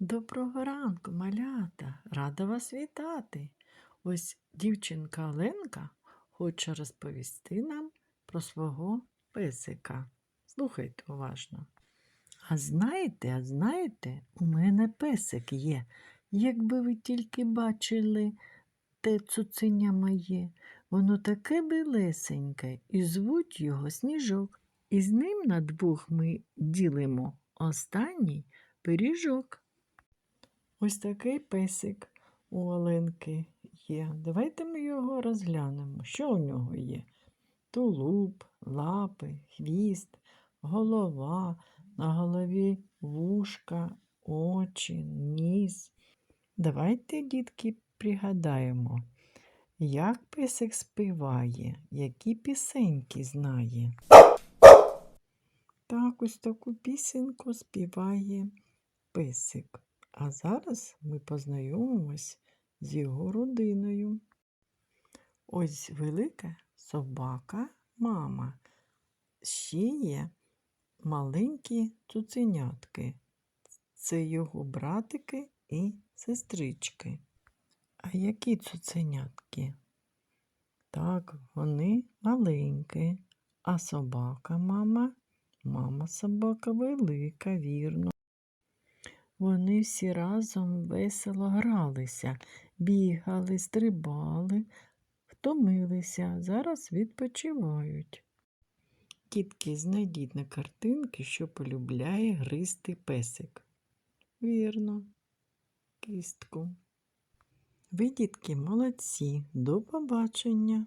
Доброго ранку, малята! Рада вас вітати. Ось дівчинка Оленка хоче розповісти нам про свого песика. Слухайте уважно. А знаєте, а знаєте, у мене песик є. Якби ви тільки бачили те цуценя моє, воно таке білесеньке, і звуть його Сніжок. І з ним на двох ми ділимо останній пиріжок. Ось такий песик у Оленки є. Давайте ми його розглянемо. Що у нього є? Тулуб, лапи, хвіст, голова, на голові вушка, очі, ніс. Давайте, дітки, пригадаємо, як песик співає, які пісеньки знає. Так, ось таку пісеньку співає песик. А зараз ми познайомимось з його родиною. Ось велика собака, мама. Ще є маленькі цуценятки. Це його братики і сестрички. А які цуценятки? Так, вони маленькі, а собака мама, мама собака велика, вірно. Вони всі разом весело гралися, бігали, стрибали, втомилися, зараз відпочивають. Тітки, знайдіть на картинки, що полюбляє гристи песик. Вірно, кістку. Ви, дітки, молодці, до побачення.